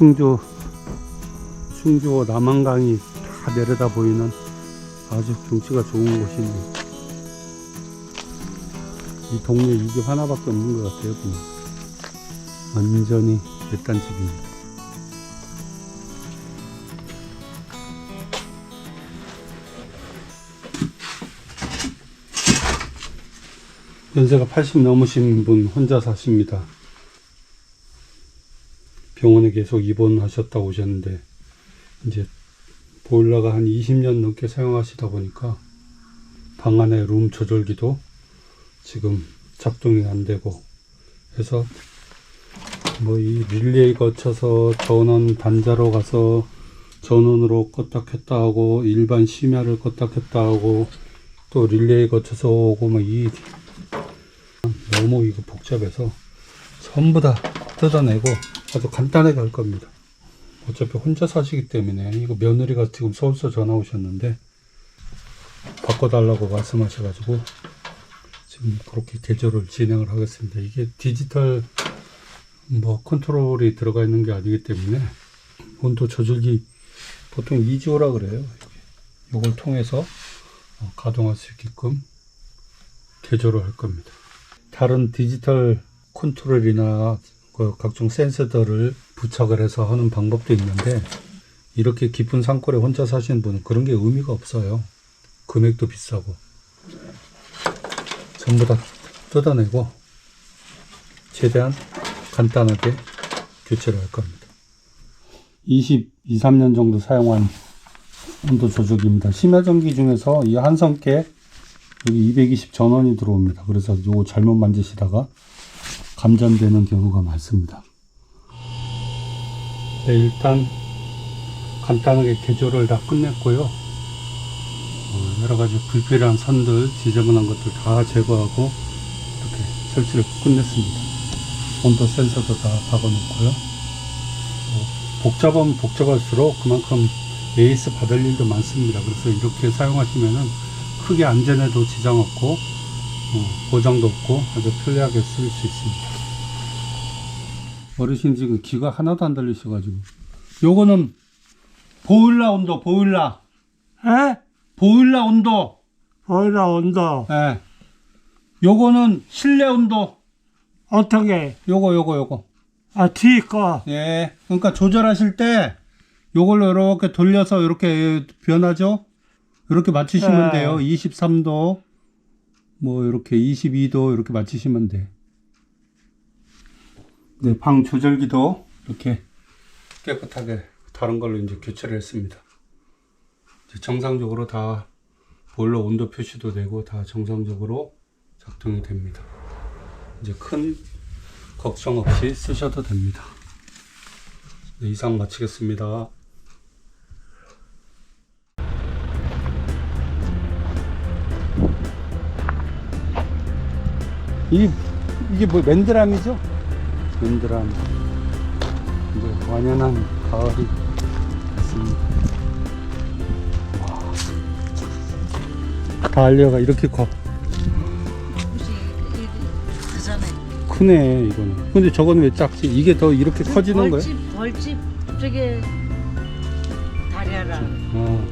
충주 충주와 남한강이 다 내려다 보이는 아주 경치가 좋은 곳이네요. 이 동네 이게 하나밖에 없는 것 같아요. 그냥. 완전히 외딴 집입니다. 연세가 80 넘으신 분 혼자 사십니다. 병원에 계속 입원하셨다고 오셨는데 이제 보일러가 한 20년 넘게 사용하시다 보니까 방 안에 룸 조절기도 지금 작동이 안 되고 해서 뭐 이 릴레이 거쳐서 전원 단자로 가서 전원으로 껐다 켰다 하고 일반 심야를 껐다 켰다 하고 또 릴레이 거쳐서 오고 뭐이 너무 이거 복잡해서 전부 다 뜯어내고 아주 간단하게 할 겁니다. 어차피 혼자 사시기 때문에 이거 며느리가 지금 서울서 전화 오셨는데 바꿔달라고 말씀하셔가지고 지금 그렇게 개조를 진행을 하겠습니다. 이게 디지털 뭐 컨트롤이 들어가 있는 게 아니기 때문에 온도 조절기 보통 2조라 그래요. 이걸 통해서 어, 가동할 수 있게끔 개조를 할 겁니다. 다른 디지털 컨트롤이나 그 각종 센서들을 부착을 해서 하는 방법도 있는데 이렇게 깊은 산골에 혼자 사시는 분은 그런 게 의미가 없어요. 금액도 비싸고 전부 다 뜯어내고 최대한 간단하게 교체를 할 겁니다. 20, 2, 3년 정도 사용한 온도 조절기입니다. 심야 전기 중에서 이 한성께 여기 220 전원이 들어옵니다. 그래서 요거 잘못 만지시다가 감전되는 경우가 많습니다. 네, 일단 간단하게 개조를 다 끝냈고요. 어, 여러 가지 불필요한 선들, 지저분한 것들 다 제거하고 이렇게 설치를 끝냈습니다. 온도 센서도 다 박아놓고요. 어, 복잡하면 복잡할수록 그만큼 에이스 받을 일도 많습니다. 그래서 이렇게 사용하시면은 크게 안전에도 지장 없고 어, 고장도 없고 아주 편리하게 쓸 수 있습니다. 어르신 지금 귀가 하나도 안 들리셔가지고. 요거는 보일러 온도 보일러. 에? 보일러 온도. 보일러 온도. 예. 요거는 실내 온도. 어떻게? 요거 요거 요거. 아, 뒤 거. 예. 그러니까 조절하실 때 요걸로 이렇게 돌려서 이렇게 변하죠? 이렇게 맞추시면 네. 돼요. 23도. 뭐 이렇게 22도 이렇게 맞추시면 돼. 네, 방 조절기도 이렇게 깨끗하게 다른 걸로 이제 교체를 했습니다. 정상적으로 다 보일러 온도 표시도 되고 다 정상적으로 작동이 됩니다. 이제 큰 걱정 없이 쓰셔도 됩니다. 네, 이상 마치겠습니다. 이, 이게 뭐 맨드람이죠? 맨드람. 이제 완연한 가을이 됐습니다. 와. 달려가 이렇게 커. 크네, 이거는. 근데 저건 왜 작지? 이게 더 이렇게 커지는 거야? 벌집 벌집 쪽에 다리아라 어,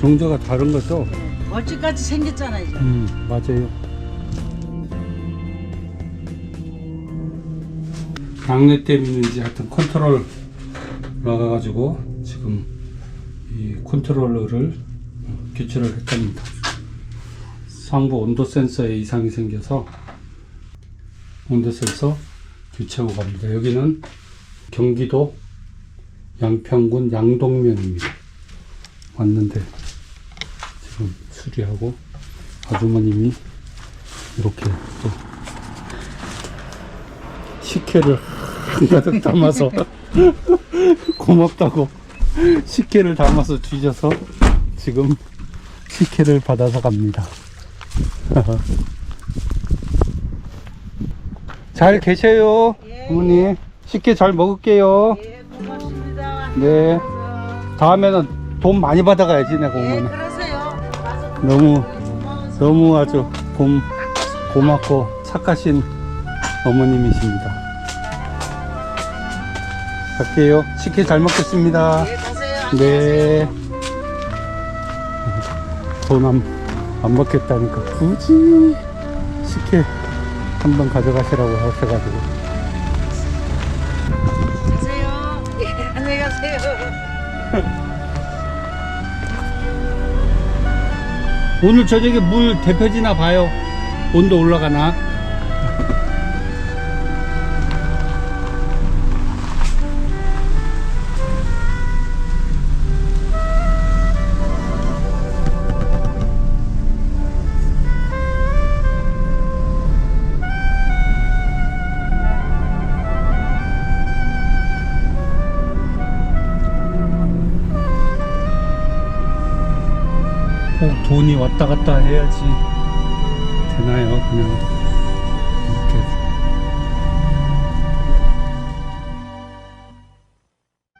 종자가 다른 거죠? 네. 벌집같이 생겼잖아 이제 음, 맞아요. 양내 때문인지 하여튼 컨트롤 나가가지고 지금 이 컨트롤러를 교체를 했답니다. 상부 온도 센서에 이상이 생겨서 온도 센서 교체하고 갑니다. 여기는 경기도 양평군 양동면입니다. 왔는데 지금 수리하고 아주머님이 이렇게 또 식혜를 한가득 담아서 고맙다고 식혜를 담아서 주셔서 지금 식혜를 받아서 갑니다. 잘 계세요, 어머니. 식혜 잘 먹을게요. 예 고맙습니다 네. 다음에는 돈 많이 받아가야지, 내가 예 오면. 그러세요 와서 너무 고마워서 너무 아주 고, 고맙고 착하신 어머님이십니다. 갈게요. 식혜 잘 먹겠습니다. 네, 가세요. 네. 돈 안, 안 먹겠다니까 굳이 식혜 한번 가져가시라고 하셔가지고. 가세요. 예, 안녕히 가세요. 오늘 저녁에 물 대표지나 봐요. 온도 올라가나? 꼭 돈이 왔다 갔다 해야지 되나요? 그냥